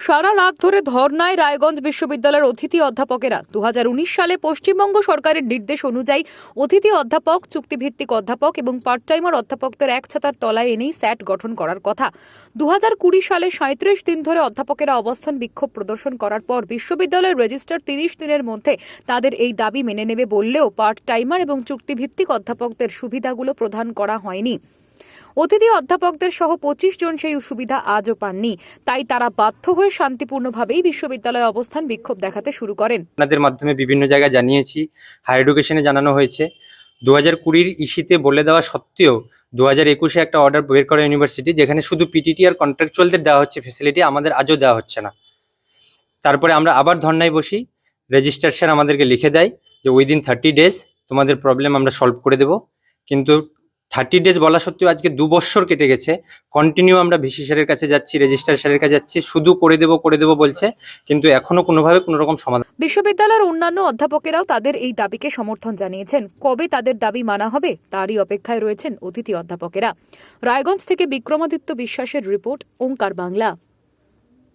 সারা রাত ধরে ধর্নায় রায়গঞ্জ বিশ্ববিদ্যালয়ের অতিথি অধ্যাপকেরা। দুহাজার উনিশ সালে পশ্চিমবঙ্গ সরকারের নির্দেশ অনুযায়ী অতিথি অধ্যাপক, চুক্তিভিত্তিক অধ্যাপক এবং পার্ট টাইমার অধ্যাপকদের এক ছাতার তলায় এনেই স্যাট গঠন করার কথা। দু হাজার কুড়ি সালে সাঁত্রিশ দিন ধরে অধ্যাপকেরা অবস্থান বিক্ষোভ প্রদর্শন করার পর বিশ্ববিদ্যালয়ের রেজিস্টার তিরিশ দিনের মধ্যে তাদের এই দাবি মেনে নেবে বললেও পার্ট টাইমার এবং চুক্তিভিত্তিক অধ্যাপকদের সুবিধাগুলো প্রদান করা হয়নি। অতিথি অধ্যাপকদের সহ পঁচিশ জন সেই সুবিধা আজও পাননি। তাই তারা বাধ্য হয়ে শান্তিপূর্ণভাবেই বিশ্ববিদ্যালয়ে অবস্থান বিক্ষোভ দেখাতে শুরু করেন। আপনাদের মাধ্যমে বিভিন্ন জায়গায় জানিয়েছি, হায়ার এডুকেশনে জানানো হয়েছে। দু হাজার কুড়ির ইসিতে বলে দেওয়া সত্ত্বেও দু হাজার একুশে একটা অর্ডার বের করে ইউনিভার্সিটি, যেখানে শুধু পিটিটি আর কন্ট্রাকচুয়ালদের দেওয়া হচ্ছে ফেসিলিটি আমাদের আজও দেওয়া হচ্ছে না। তারপরে আমরা আবার ধর্নায় বসি। রেজিস্ট্রার স্যার আমাদেরকে লিখে দেয় যে উইদিন থার্টি ডেজ তোমাদের প্রবলেম আমরা সলভ করে দেবো। কিন্তু থার্টি ডেজ বলা সত্ত্বেও আজকে দু বছর কেটে গেছে। কন্টিনিউ আমরা ভিসি স্যারের কাছে যাচ্ছি রেজিস্ট্রার স্যারের কাছে যাচ্ছি, শুধু করে দেব করে দেব বলছে, কিন্তু এখনও কোনোভাবে কোনো রকম সমাধান বিশ্ববিদ্যালয়ের অন্যান্য অধ্যাপকেরাও তাদের এই দাবিকে সমর্থন জানিয়েছেন। কবে তাদের দাবি মানা হবে, তারই অপেক্ষায় রয়েছেন অতিথি অধ্যাপকেরা। রায়গঞ্জ থেকে বিক্রমাদিত্য বিশ্বাসের রিপোর্ট, ওঙ্কার বাংলা।